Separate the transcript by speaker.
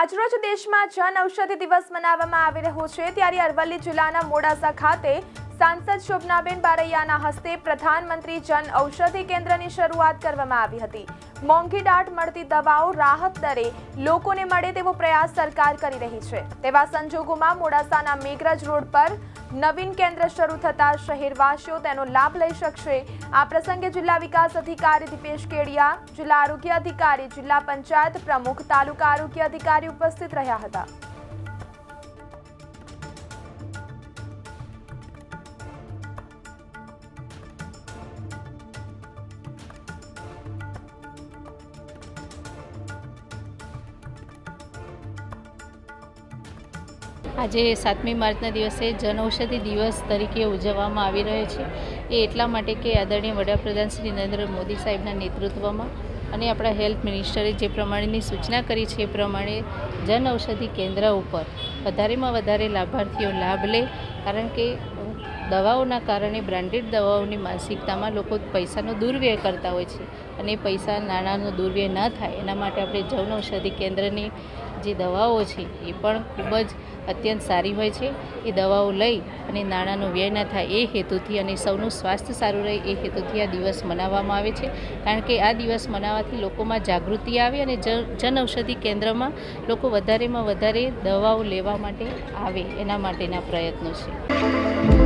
Speaker 1: આજરોજ દેશમાં જન ઔષધિ દિવસ મનાવવામાં આવી રહ્યો છે. ત્યારે અરવલ્લી જિલ્લાના મોડાસા ખાતે સાંસદ શોભનાબેન બારૈયાના હસ્તે પ્રધાનમંત્રી જન ઔષધિ કેન્દ્રની શરૂઆત કરવામાં આવી હતી. મોંઘી દાટ મળતી દવાઓ રાહત દરે લોકોને મળે તેવો પ્રયાસ સરકાર કરી રહી છે. તેવા સંજોગોમાં મોડાસાના મેઘરજ રોડ પર નવીન કેન્દ્ર શરૂ થતા શહેરવાસીઓ તેનો લાભ લઈ શકશે. આ પ્રસંગે જિલ્લા વિકાસ અધિકારી દીપેશ કેડિયા, જિલ્લા આરોગ્ય અધિકારી, જિલ્લા પંચાયત પ્રમુખ, તાલુકા આરોગ્ય અધિકારી ઉપસ્થિત રહ્યા હતા.
Speaker 2: આજે સાતમી માર્ચના દિવસે જનઔષધિ દિવસ તરીકે ઉજવવામાં આવી રહ્યો છે. એ એટલા માટે કે આદરણીય વડાપ્રધાન શ્રી નરેન્દ્ર મોદી સાહેબના નેતૃત્વમાં અને આપણા હેલ્થ મિનિસ્ટરે જે પ્રમાણેની સૂચના કરી છે એ પ્રમાણે જનઔષધિ કેન્દ્ર ઉપર વધારેમાં વધારે લાભાર્થીઓ લાભ લે. કારણ કે દવાઓના કારણે બ્રાન્ડેડ દવાઓની માનસિકતામાં લોકો પૈસાનો દુર્વ્યય કરતા હોય છે અને પૈસા નાણાંનો દુર્વ્યય ન થાય, એના માટે આપણે જનઔષધિ કેન્દ્રની જે દવાઓ છે એ પણ ખૂબ જ અત્યંત સારી હોય છે. એ દવાઓ લઈ અને નાણાંનો વ્યય ન થાય એ હેતુથી અને સૌનું સ્વાસ્થ્ય સારું રહે એ હેતુથી આ દિવસ મનાવવામાં આવે છે. કારણ કે આ દિવસ મનાવવાથી લોકોમાં જાગૃતિ આવે અને જન જનઔષધિ કેન્દ્રમાં લોકો વધારેમાં વધારે દવાઓ લેવા માટે આવે એના માટેના પ્રયત્નો છે.